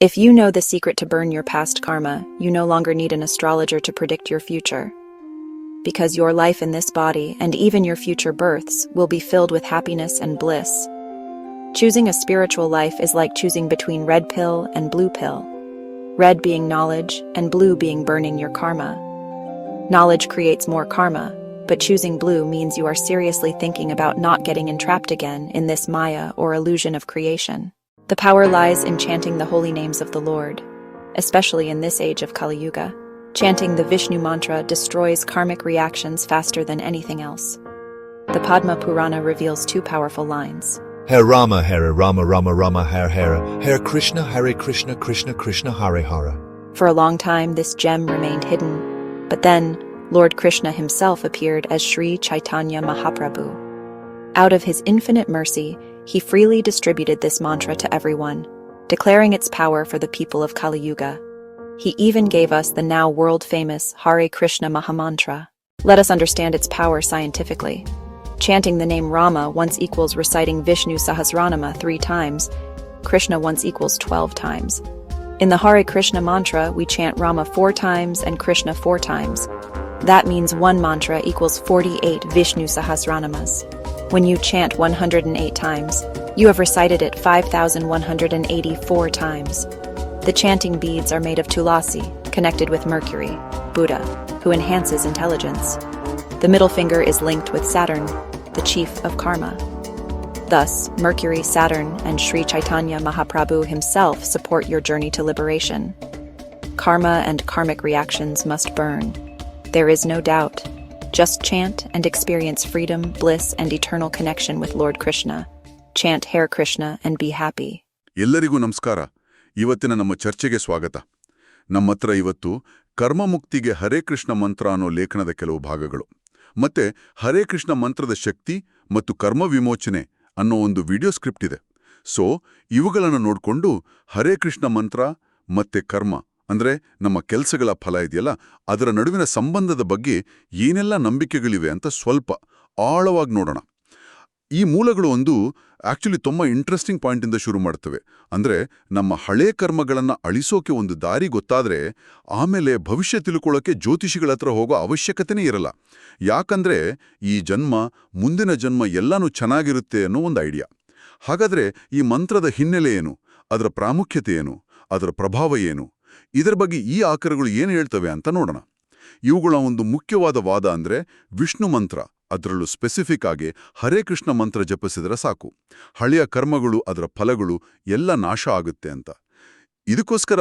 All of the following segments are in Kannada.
If you know the secret to burn your past karma, you no longer need an astrologer to predict your future. Because your life in this body, and even your future births, will be filled with happiness and bliss. Choosing a spiritual life is like choosing between red pill and blue pill. Red being knowledge, and blue being burning your karma. Knowledge creates more karma, but choosing blue means you are seriously thinking about not getting entrapped again in this Maya or illusion of creation. The power lies in chanting the holy names of the Lord, especially in this age of Kali Yuga. Chanting the Vishnu mantra destroys karmic reactions faster than anything else. The Padma Purana reveals two powerful lines. Hare Rama, Hare Rama, Rama Rama, Hare Hare, Hare Krishna, Hare Krishna, Krishna Krishna, Hare Hare. For a long time, this gem remained hidden, but then Lord Krishna himself appeared as Sri Chaitanya Mahaprabhu. Out of his infinite mercy, he freely distributed this mantra to everyone, declaring its power for the people of Kali Yuga. He even gave us the now world famous Hare Krishna Mahamantra. Let us understand its power scientifically. Chanting the name Rama once equals reciting Vishnu Sahasranama three times, Krishna once equals 12 times. In the Hare Krishna mantra, we chant Rama four times and Krishna four times. That means one mantra equals 48 Vishnu Sahasranamas. When you chant 108 times, you have recited it 5,184 times. The chanting beads are made of tulasi, connected with Mercury, Buddha, who enhances intelligence. The middle finger is linked with Saturn, the chief of karma. Thus, Mercury, Saturn, and Sri Chaitanya Mahaprabhu himself support your journey to liberation. Karma and karmic reactions must burn. There is no doubt. Just chant and experience freedom, bliss, and eternal connection with Lord Krishna. Chant Hare Krishna and be happy. ಎಲ್ಲರಿಗೂ ನಮಸ್ಕಾರ ಇವತ್ತಿನ ನಮ್ಮ ಚರ್ಚೆಗೆ ಸ್ವಾಗತ ನಮ್ಮತ್ರ ಇವತ್ತು ಕರ್ಮಮುಕ್ತಿಗೆ ಹರೇ ಕೃಷ್ಣ ಮಂತ್ರ ಅನ್ನೋ ಲೇಖನದ ಕೆಲವು ಭಾಗಗಳು ಮತ್ತೆ ಹರೇ ಕೃಷ್ಣ ಮಂತ್ರದ ಶಕ್ತಿ ಮತ್ತು ಕರ್ಮ ವಿಮೋಚನೆ ಅನ್ನೋ ಒಂದು ವಿಡಿಯೋ ಸ್ಕ್ರಿಪ್ಟ್ ಇದೆ ಸೊ ಇವುಗಳನ್ನು ನೋಡಿಕೊಂಡು ಹರೇ ಕೃಷ್ಣ ಮಂತ್ರ ಮತ್ತೆ ಕರ್ಮ ಅಂದ್ರೆ ನಮ್ಮ ಕೆಲಸಗಳ ಫಲ ಇದೆಯಲ್ಲ, ಅದರ ನಡುವಿನ ಸಂಬಂಧದ ಬಗ್ಗೆ ಏನೆಲ್ಲ ನಂಬಿಕೆಗಳಿವೆ ಅಂತ ಸ್ವಲ್ಪ ಆಳವಾಗಿ ನೋಡೋಣ. ಈ ಮೂಲಗಳು ಒಂದು ಆಕ್ಚುಲಿ ತುಂಬ ಇಂಟ್ರೆಸ್ಟಿಂಗ್ ಪಾಯಿಂಟಿಂದ ಶುರು ಮಾಡ್ತವೆ. ಅಂದ್ರೆ ನಮ್ಮ ಹಳೇ ಕರ್ಮಗಳನ್ನು ಅಳಿಸೋಕೆ ಒಂದು ದಾರಿ ಗೊತ್ತಾದ್ರೆ ಆಮೇಲೆ ಭವಿಷ್ಯ ತಿಳ್ಕೊಳ್ಳೋಕೆ ಜ್ಯೋತಿಷಿಗಳ ಹತ್ರ ಹೋಗೋ ಅವಶ್ಯಕತೆನೇ ಇರಲ್ಲ. ಯಾಕಂದ್ರೆ ಈ ಜನ್ಮ, ಮುಂದಿನ ಜನ್ಮ ಎಲ್ಲನೂ ಚೆನ್ನಾಗಿರುತ್ತೆ ಅನ್ನೋ ಒಂದು ಐಡಿಯಾ ಹಾಗಾದ್ರೆ ಈ ಮಂತ್ರದ ಹಿನ್ನೆಲೆ ಏನು? ಅದರ ಪ್ರಾಮುಖ್ಯತೆ ಏನು? ಅದರ ಪ್ರಭಾವ ಏನು? ಇದರ ಬಗ್ಗೆ ಈ ಆಕರಗಳು ಏನು ಹೇಳ್ತವೆ ಅಂತ ನೋಡೋಣ. ಇವುಗಳ ಒಂದು ಮುಖ್ಯವಾದ ವಾದ ಅಂದ್ರೆ ವಿಷ್ಣು ಮಂತ್ರ. ಅದರಲ್ಲೂ ಸ್ಪೆಸಿಫಿಕ್ ಆಗಿ ಹರೇ ಕೃಷ್ಣ ಮಂತ್ರ ಜಪಿಸಿದರೆ ಸಾಕು. ಹಳೆಯ ಕರ್ಮಗಳು, ಅದರ ಫಲಗಳು ಎಲ್ಲ ನಾಶ ಆಗುತ್ತೆ ಅಂತ. ಇದಕ್ಕೋಸ್ಕರ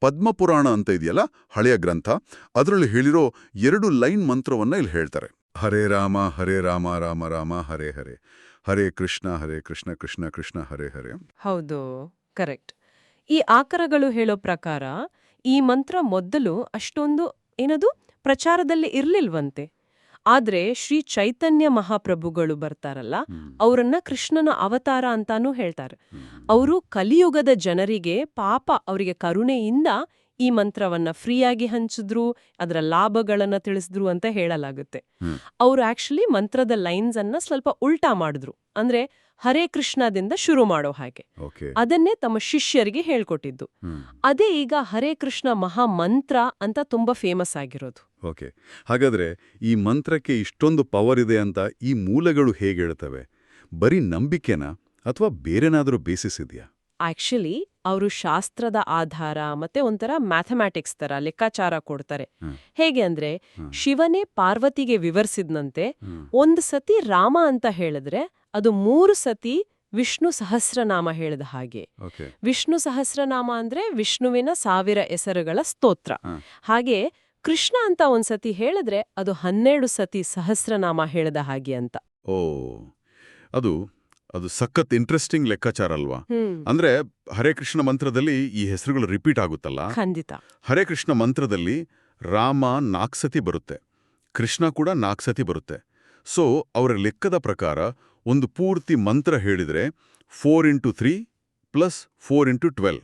ಪದ್ಮಪುರಾಣ ಅಂತ ಇದೆಯಲ್ಲ, ಹಳೆಯ ಗ್ರಂಥ, ಅದರಲ್ಲಿ ಹೇಳಿರೋ ಎರಡು ಲೈನ್ ಮಂತ್ರವನ್ನ ಇಲ್ಲಿ ಹೇಳ್ತಾರೆ. ಹರೇ ರಾಮ ಹರೇ ರಾಮ ರಾಮ ರಾಮ, ಹರೇ ಹರೇ. ಹರೇ ಕೃಷ್ಣ ಹರೇ ಕೃಷ್ಣ ಕೃಷ್ಣ ಕೃಷ್ಣ, ಹರೇ ಹರೇ. ಹೌದು, ಕರೆಕ್ಟ್. ಈ ಆಕರಗಳು ಹೇಳೋ ಪ್ರಕಾರ ಈ ಮಂತ್ರ ಮೊದಲು ಅಷ್ಟೊಂದು ಏನದು? ಪ್ರಚಾರದಲ್ಲಿ ಇರ್ಲಿಲ್ವಂತೆ. ಆದ್ರೆ ಶ್ರೀ ಚೈತನ್ಯ ಮಹಾಪ್ರಭುಗಳು ಬರ್ತಾರಲ್ಲ ಅವರನ್ನ ಕೃಷ್ಣನ ಅವತಾರ ಅಂತಾನೂ ಹೇಳ್ತಾರೆ. ಅವರು ಕಲಿಯುಗದ ಜನರಿಗೆ ಪಾಪ ಅವರಿಗೆ ಕರುಣೆಯಿಂದ ಈ ಮಂತ್ರವನ್ನ ಫ್ರೀಯಾಗಿ ಹಂಚಿದ್ರು ಅದರ ಲಾಭಗಳನ್ನ ತಿಳಿಸಿದ್ರು ಅಂತ ಹೇಳಲಾಗುತ್ತೆ. ಅವರು ಆಕ್ಚುಲಿ ಮಂತ್ರದ ಲೈನ್ಸ್ ಅನ್ನ ಸ್ವಲ್ಪ ಉಲ್ಟಾ ಮಾಡಿದ್ರು. ಅಂದ್ರೆ ಹರೇ ಕೃಷ್ಣದಿಂದ ಶುರು ಮಾಡೋ ಹಾಗೆ. ಅದನ್ನೇ ತಮ್ಮ ಶಿಷ್ಯರಿಗೆ ಹೇಳ್ಕೊಟ್ಟಿದ್ದು. ಅದೇ ಈಗ ಹರೇ ಕೃಷ್ಣ ಮಹಾ ಮಂತ್ರ ಅಂತ ತುಂಬಾ ಫೇಮಸ್ ಆಗಿರೋದು. ಓಕೆ. ಹಾಗಾದ್ರೆ ಈ ಮಂತ್ರಕ್ಕೆ ಇಷ್ಟೊಂದು ಪವರ್ ಇದೆ ಅಂತ ಈ ಮೂಲಗಳು ಹೇಗೆ ಹೇಳ್ತವೆ? ಬರೀ ನಂಬಿಕೆನಾ? ಅಥವಾ ಬೇರೆನಾದರೂ ಬೇಸಿಸ್ ಇದೆಯಾ ಆಕ್ಚುಲಿ ಅವರು ಶಾಸ್ತ್ರದ ಆಧಾರ ಮತ್ತೆ ಒಂಥರ ಮ್ಯಾಥಮ್ಯಾಟಿಕ್ಸ್ ತರ ಲೆಕ್ಕಾಚಾರ ಕೊಡ್ತಾರೆ. ಹೇಗೆ ಅಂದ್ರೆ ಶಿವನೇ ಪಾರ್ವತಿಗೆ ವಿವರಿಸಿದ್ನಂತೆ ಹ್ಮ್. ಒಂದ್ ಸತಿ ರಾಮ ಅಂತ ಹೇಳಿದ್ರೆ ಅದು ಮೂರು ಸತಿ ವಿಷ್ಣು ಸಹಸ್ರನಾಮ ಹೇಳಿದ ಹಾಗೆ. ವಿಷ್ಣು ಸಹಸ್ರನಾಮ ಅಂದ್ರೆ ವಿಷ್ಣುವಿನ ಸಾವಿರ ಹೆಸರುಗಳ ಸ್ತೋತ್ರ. ಹಾಗೆ ಕೃಷ್ಣ ಅಂತ ಒಂದ್ಸತಿ ಹೇಳಿದ್ರೆ ಅದು ಹನ್ನೆರಡು ಸತಿ ಸಹಸ್ರನಾಮ ಹೇಳಿದ ಹಾಗೆ ಅಂತ. ಓ ಅದು ಅದು ಸಖತ್ ಇಂಟ್ರೆಸ್ಟಿಂಗ್ ಲೆಕ್ಕಾಚಾರ ಅಲ್ವಾ? ಅಂದ್ರೆ ಹರೇ ಕೃಷ್ಣ ಮಂತ್ರದಲ್ಲಿ ಈ ಹೆಸರುಗಳು ರಿಪೀಟ್ ಆಗುತ್ತಲ್ಲ? ಖಂಡಿತ. ಹರೇ ಕೃಷ್ಣ ಮಂತ್ರದಲ್ಲಿ ರಾಮ ನಾಲ್ಕು ಬರುತ್ತೆ. ಕೃಷ್ಣ ಕೂಡ ನಾಲ್ಕು ಬರುತ್ತೆ. ಸೊ ಅವರ ಲೆಕ್ಕದ ಪ್ರಕಾರ ಒಂದು ಪೂರ್ತಿ ಮಂತ್ರ ಹೇಳಿದ್ರೆ four into three plus four into twelve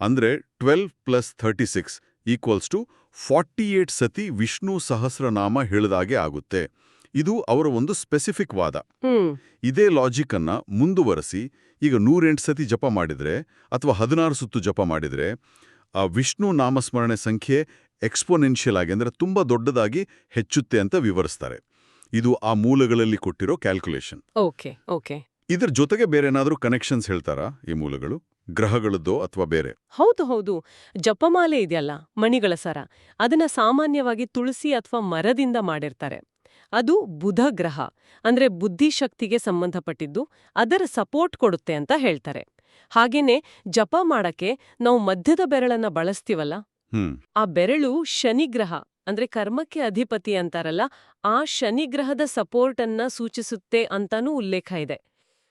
ಅಂದ್ರೆ twelve plus thirty six equals to forty eight ಸತಿ ವಿಷ್ಣು ಸಹಸ್ರನಾಮ ಹೇಳಿದಾಗೆ ಆಗುತ್ತೆ. ಇದು ಅವರ ಒಂದು ಸ್ಪೆಸಿಫಿಕ್ ವಾದ. ಇದೇ ಲಾಜಿಕ್ ಅನ್ನ ಮುಂದುವರೆಸಿ ಈಗ ನೂರೆಂಟು ಸತಿ ಜಪ ಮಾಡಿದ್ರೆ ಅಥವಾ ಹದಿನಾರು ಸುತ್ತು ಜಪ ಮಾಡಿದ್ರೆ ಆ ವಿಷ್ಣು ನಾಮಸ್ಮರಣೆ ಸಂಖ್ಯೆ ಎಕ್ಸ್ಪೋನೆನ್ಷಿಯಲ್ ಆಗಿ ಅಂದರೆ ತುಂಬಾ ದೊಡ್ಡದಾಗಿ ಹೆಚ್ಚುತ್ತೆ ಅಂತ ವಿವರಿಸ್ತಾರೆ. ಇದು ಆ ಮೂಲಗಳಲ್ಲಿ ಕೊಟ್ಟಿರೋ ಕ್ಯಾಲ್ಕುಲೇಷನ್ ಓಕೆ ಓಕೆ ಇದ್ರ ಜೊತೆಗೆ ಬೇರೆ ಏನಾದರೂ ಕನೆಕ್ಷನ್ಸ್ ಹೇಳ್ತಾರಾ ಈ ಮೂಲಗಳು? ಗ್ರಹಗಳದ್ದೋ ಅಥವಾ ಬೇರೆ? ಹೌದು ಹೌದು. ಜಪಮಾಲೆ ಇದೆಯಲ್ಲ ಮಣಿಗಳ ಸರ. ಅದನ್ನ ಸಾಮಾನ್ಯವಾಗಿ ತುಳಸಿ ಅಥವಾ ಮರದಿಂದ ಮಾಡಿರ್ತಾರೆ. ಅದು ಬುಧ ಗ್ರಹ ಅಂದ್ರೆ ಬುದ್ಧಿಶಕ್ತಿಗೆ ಸಂಬಂಧಪಟ್ಟಿದ್ದು ಅದರ ಸಪೋರ್ಟ್ ಕೊಡುತ್ತೆ ಅಂತ ಹೇಳ್ತಾರೆ. ಹಾಗೇನೆ ಜಪ ಮಾಡಕ್ಕೆ ನಾವು ಮಧ್ಯದ ಬೆರಳನ್ನ ಬಳಸ್ತೀವಲ್ಲ? ಹ್ಮ್. ಆ ಬೆರಳು ಶನಿಗ್ರಹ ಅಂದ್ರೆ ಕರ್ಮಕ್ಕೆ ಅಧಿಪತಿ ಅಂತಾರಲ್ಲ, ಆ ಶನಿಗ್ರಹದ ಸಪೋರ್ಟ್ ಸೂಚಿಸುತ್ತೆ ಅಂತಾನೂ ಉಲ್ಲೇಖ ಇದೆ.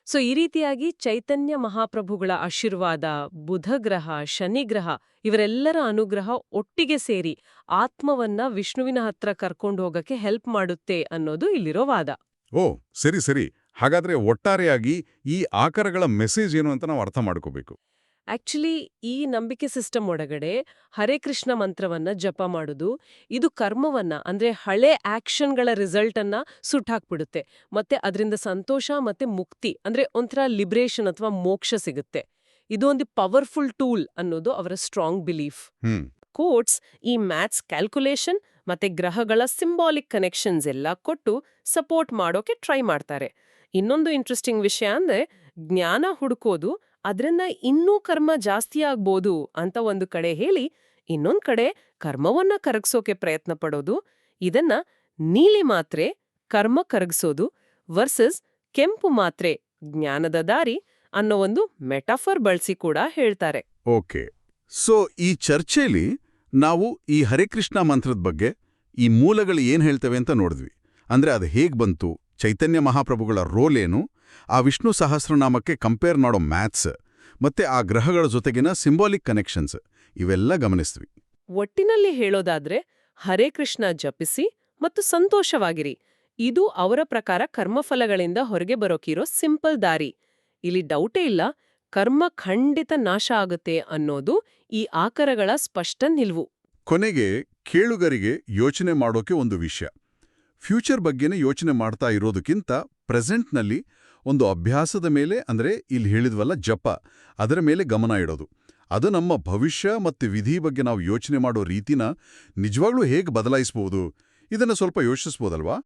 ಸೊ, ಈ ರೀತಿಯಾಗಿ ಚೈತನ್ಯ ಮಹಾಪ್ರಭುಗಳ ಆಶೀರ್ವಾದ ಬುಧಗ್ರಹ ಶನಿಗ್ರಹ ಇವರೆಲ್ಲರ ಅನುಗ್ರಹ ಒಟ್ಟಿಗೆ ಸೇರಿ ಆತ್ಮವನ್ನ ವಿಷ್ಣುವಿನ ಹತ್ರ ಕರ್ಕೊಂಡು ಹೋಗಕ್ಕೆ ಹೆಲ್ಪ್ ಮಾಡುತ್ತೆ ಅನ್ನೋದು ಇಲ್ಲಿರೋ ವಾದ. ಓ, ಸರಿ ಸರಿ. ಹಾಗಾದ್ರೆ ಒಟ್ಟಾರೆಯಾಗಿ ಈ ಆಕಾರಗಳ ಮೆಸೇಜ್ ಏನು ಅಂತ ನಾವು ಅರ್ಥ ಮಾಡ್ಕೋಬೇಕು. ಆಕ್ಚುಲಿ ಈ ನಂಬಿಕೆ ಸಿಸ್ಟಮ್ ಒಳಗಡೆ ಹರೇ ಕೃಷ್ಣ ಮಂತ್ರವನ್ನ ಜಪ ಮಾಡುದು ಇದು ಕರ್ಮವನ್ನ ಅಂದ್ರೆ ಹಳೆ ಆಕ್ಷನ್ಗಳ ರಿಸಲ್ಟ್ ಅನ್ನ ಸುಟ್ಟಾಕ್ಬಿಡುತ್ತೆ. ಮತ್ತೆ ಅದರಿಂದ ಸಂತೋಷ ಮತ್ತೆ ಮುಕ್ತಿ ಅಂದ್ರೆ ಒಂಥರ ಲಿಬ್ರೇಷನ್ ಅಥವಾ ಮೋಕ್ಷ ಸಿಗುತ್ತೆ. ಇದು ಒಂದು ಪವರ್ಫುಲ್ ಟೂಲ್ ಅನ್ನೋದು ಅವರ ಸ್ಟ್ರಾಂಗ್ ಬಿಲೀಫ್. ಕೋಟ್ಸ್ ಈ ಮ್ಯಾಥ್ಸ್ ಕ್ಯಾಲ್ಕುಲೇಷನ್ ಮತ್ತೆ ಗ್ರಹಗಳ ಸಿಂಬಾಲಿಕ್ ಕನೆಕ್ಷನ್ಸ್ ಎಲ್ಲ ಕೊಟ್ಟು ಸಪೋರ್ಟ್ ಮಾಡೋಕೆ ಟ್ರೈ ಮಾಡ್ತಾರೆ. ಇನ್ನೊಂದು ಇಂಟ್ರೆಸ್ಟಿಂಗ್ ವಿಷಯ ಅಂದ್ರೆ ಜ್ಞಾನ ಹುಡುಕೋದು ಅದರಿಂದ ಇನ್ನೂ ಕರ್ಮ ಜಾಸ್ತಿ ಆಗ್ಬೋದು ಅಂತ ಒಂದು ಕಡೆ ಹೇಳಿ ಇನ್ನೊಂದು ಕಡೆ ಕರ್ಮವನ್ನ ಕರಗಿಸೋಕೆ ಪ್ರಯತ್ನ ಪಡೋದು, ಇದನ್ನ ನೀಲಿ ಮಾತ್ರೆ, ಕರ್ಮ ಕರಗಿಸೋದು ವರ್ಸಸ್ ಕೆಂಪು ಮಾತ್ರೆ, ಜ್ಞಾನದ ದಾರಿ ಅನ್ನೋ ಒಂದು ಮೆಟಾಫರ್ ಬಳಸಿ ಕೂಡ ಹೇಳ್ತಾರೆ. ಓಕೆ, ಸೊ ಈ ಚರ್ಚೆಯಲ್ಲಿ ನಾವು ಈ ಹರಿಕೃಷ್ಣ ಮಂತ್ರದ ಬಗ್ಗೆ ಈ ಮೂಲಗಳು ಏನ್ ಹೇಳ್ತವೆ ಅಂತ ನೋಡಿದ್ವಿ. ಅಂದ್ರೆ ಅದು ಹೇಗ್ ಬಂತು, ಚೈತನ್ಯ ಮಹಾಪ್ರಭುಗಳ ರೋಲ್ ಏನು ಆ ವಿಷ್ಣು ಸಹಸ್ರನಾಮಕ್ಕೆ ಕಂಪೇರ್ ಮಾಡೋ ಮ್ಯಾಥ್ಸ್ ಮತ್ತೆ ಆ ಗ್ರಹಗಳ ಜೊತೆಗಿನ ಸಿಂಬಾಲಿಕ್ ಕನೆಕ್ಷನ್ಸ್ ಇವೆಲ್ಲ ಗಮನಿಸ್ತೀವಿ. ಒಟ್ಟಿನಲ್ಲಿ ಹೇಳೋದಾದ್ರೆ ಹರೇ ಕೃಷ್ಣ ಜಪಿಸಿ ಮತ್ತು ಸಂತೋಷವಾಗಿರಿ. ಇದು ಅವರ ಪ್ರಕಾರ ಕರ್ಮಫಲಗಳಿಂದ ಹೊರಗೆ ಬರೋಕಿರೋ ಸಿಂಪಲ್ ದಾರಿ. ಇಲ್ಲಿ ಡೌಟೇ ಇಲ್ಲ ಕರ್ಮ ಖಂಡಿತ ನಾಶ ಆಗುತ್ತೆ ಅನ್ನೋದು ಈ ಆಕರಗಳ ಸ್ಪಷ್ಟ ನಿಲ್ವು. ಕೊನೆಗೆ ಕೇಳುಗರಿಗೆ ಯೋಚನೆ ಮಾಡೋಕೆ ಒಂದು ವಿಷಯ. ಫ್ಯೂಚರ್ ಬಗ್ಗೆನೇ ಯೋಚನೆ ಮಾಡ್ತಾ ಇರೋದಕ್ಕಿಂತ ಪ್ರೆಸೆಂಟ್ನಲ್ಲಿ ಒಂದು ಅಭ್ಯಾಸದ ಮೇಲೆ, ಅಂದ್ರೆ ಇಲ್ಲಿ ಹೇಳಿದ್ವಲ್ಲ ಜಪ, ಅದರ ಮೇಲೆ ಗಮನ ಇಡೋದು. ಅದು ನಮ್ಮ ಭವಿಷ್ಯ ಮತ್ತು ವಿಧಿ ಬಗ್ಗೆ ನಾವು ಯೋಚನೆ ಮಾಡೋ ರೀತಿನ ನಿಜವಾಗ್ಲೂ ಹೇಗೆ ಬದಲಾಯಿಸ್ಬೋದು? ಇದನ್ನ ಸ್ವಲ್ಪ ಯೋಚಿಸ್ಬೋದಲ್ವಾ?